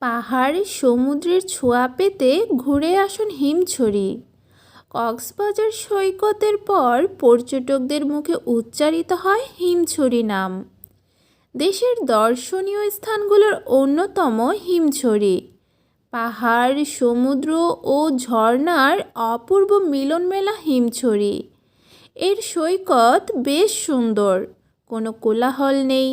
পাহাড় সমুদ্রের ছোঁয়া পেতে ঘুরে আসুন হিমছড়ি। কক্সবাজার সৈকতের পর পর্যটকদের মুখে উচ্চারিত হয় হিমছড়ি নাম। দেশের দর্শনীয় স্থানগুলোর অন্যতম হিমছড়ি। পাহাড়, সমুদ্র ও ঝর্ণার অপূর্ব মিলনমেলা হিমছড়ি। এর সৈকত বেশ সুন্দর, কোনো কোলাহল নেই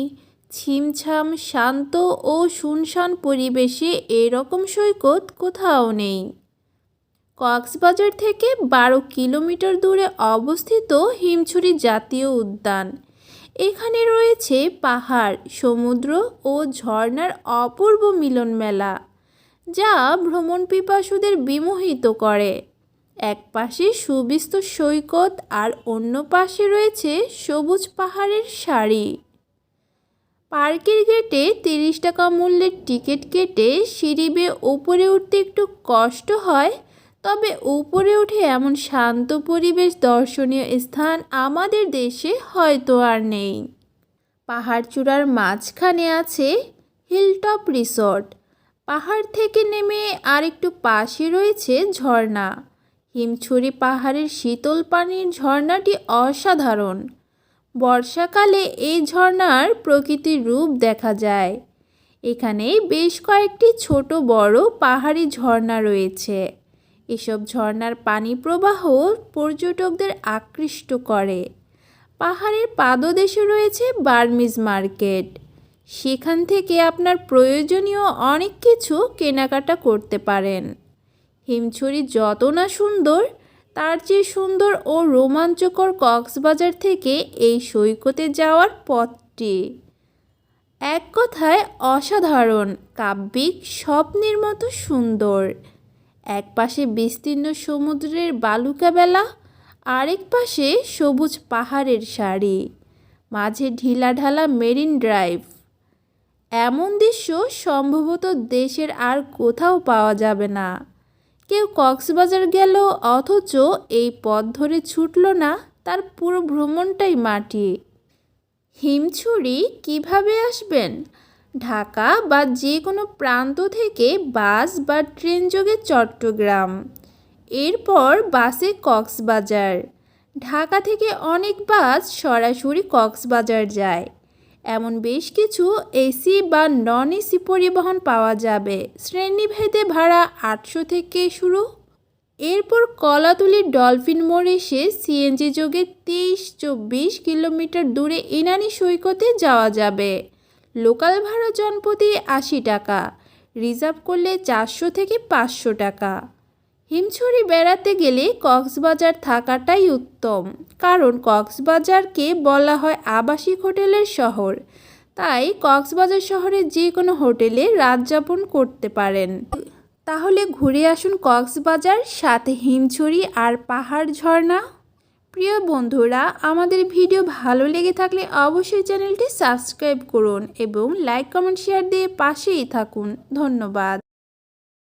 ছিমছাম শান্ত ও শুনশান পরিবেশে এরকম সৈকত কোথাও নেই। কক্সবাজার থেকে বারো কিলোমিটার দূরে অবস্থিত হিমছড়ি জাতীয় উদ্যান। এখানে রয়েছে পাহাড়, সমুদ্র ও ঝর্ণার অপূর্ব মিলন মেলা যা ভ্রমণ পিপাসুদের বিমোহিত করে। এক পাশে সুবিস্তর সৈকত আর অন্য পাশে রয়েছে সবুজ পাহাড়ের সারি। পার্কের গেটে তিরিশ টাকা মূল্যের টিকিট কেটে সিঁড়ি বেয়ে উপরে উঠতে একটু কষ্ট হয়, তবে উপরে উঠে এমন শান্ত পরিবেশ দর্শনীয় স্থান আমাদের দেশে হয়তো আর নেই। পাহাড় চূড়ার মাঝখানে আছে হিলটপ রিসর্ট। পাহাড় থেকে নেমে আর একটু পাশে রয়েছে ঝর্ণা। হিমছড়ি পাহাড়ের শীতল পানির ঝর্ণাটি অসাধারণ। বর্ষাকালে এই ঝর্ণার প্রকৃতির রূপ দেখা যায়। এখানে বেশ কয়েকটি ছোট বড় পাহাড়ি ঝর্ণা রয়েছে। এসব ঝর্ণার পানি প্রবাহ পর্যটকদের আকৃষ্ট করে। পাহাড়ের পাদদেশে রয়েছে বার্মিজ মার্কেট। সেখান থেকে আপনার প্রয়োজনীয় অনেক কিছু কেনাকাটা করতে পারেন। হিমছড়ি যত না সুন্দর তার চেয়ে সুন্দর ও রোমাঞ্চকর কক্সবাজার থেকে এই সৈকতে যাওয়ার পথটি। এক কথায় অসাধারণ, কাব্যিক, স্বপ্নের মতো সুন্দর। এক পাশে বিস্তীর্ণ সমুদ্রের বালুকা বেলা, আরেক পাশে সবুজ পাহাড়ের সারি, মাঝে ঢিলাঢালা মেরিন ড্রাইভ। এমন দৃশ্য সম্ভবত দেশের আর কোথাও পাওয়া যাবে না। কেউ কক্সবাজার গেল, অথচ এই পথ ধরে ছুটল না তার পুরো ভ্রমণটাই মাটি। হিমছড়ি কীভাবে আসবেন? ঢাকা বা যে কোনো প্রান্ত থেকে বাস বা ট্রেন যোগে চট্টগ্রাম। এরপর বাসে কক্সবাজার। ঢাকা থেকে অনেক বাস সরাসরি কক্সবাজার যায়। এমন বেশ কিছু এসি বা নন এসি পরিবহন পাওয়া যাবে। শ্রেণীভেদে ভাড়া আটশো থেকে শুরু। এরপর কলাতুলির ডলফিন মোড় এসে সিএনজি যোগে তেইশ চব্বিশ কিলোমিটার দূরে ইনানি সৈকতে যাওয়া যাবে। লোকাল ভাড়া জনপ্রতি আশি টাকা। রিজার্ভ করলে চারশো থেকে পাঁচশো টাকা। হিমছড়ি বেড়াতে গেলে কক্সবাজার থাকাটাই উত্তম, কারণ কক্সবাজারকে বলা হয় আবাসিক হোটেলের শহর। তাই কক্সবাজার শহরে যে কোনো হোটেলে রাত যাপন করতে পারেন। তাহলে ঘুরে আসুন কক্সবাজার, সাথে হিমছড়ি আর পাহাড় ঝর্ণা। প্রিয় বন্ধুরা, আমাদের ভিডিও ভালো লেগে থাকলে অবশ্যই চ্যানেলটি সাবস্ক্রাইব করুন এবং লাইক, কমেন্ট, শেয়ার দিয়ে পাশেই থাকুন। ধন্যবাদ।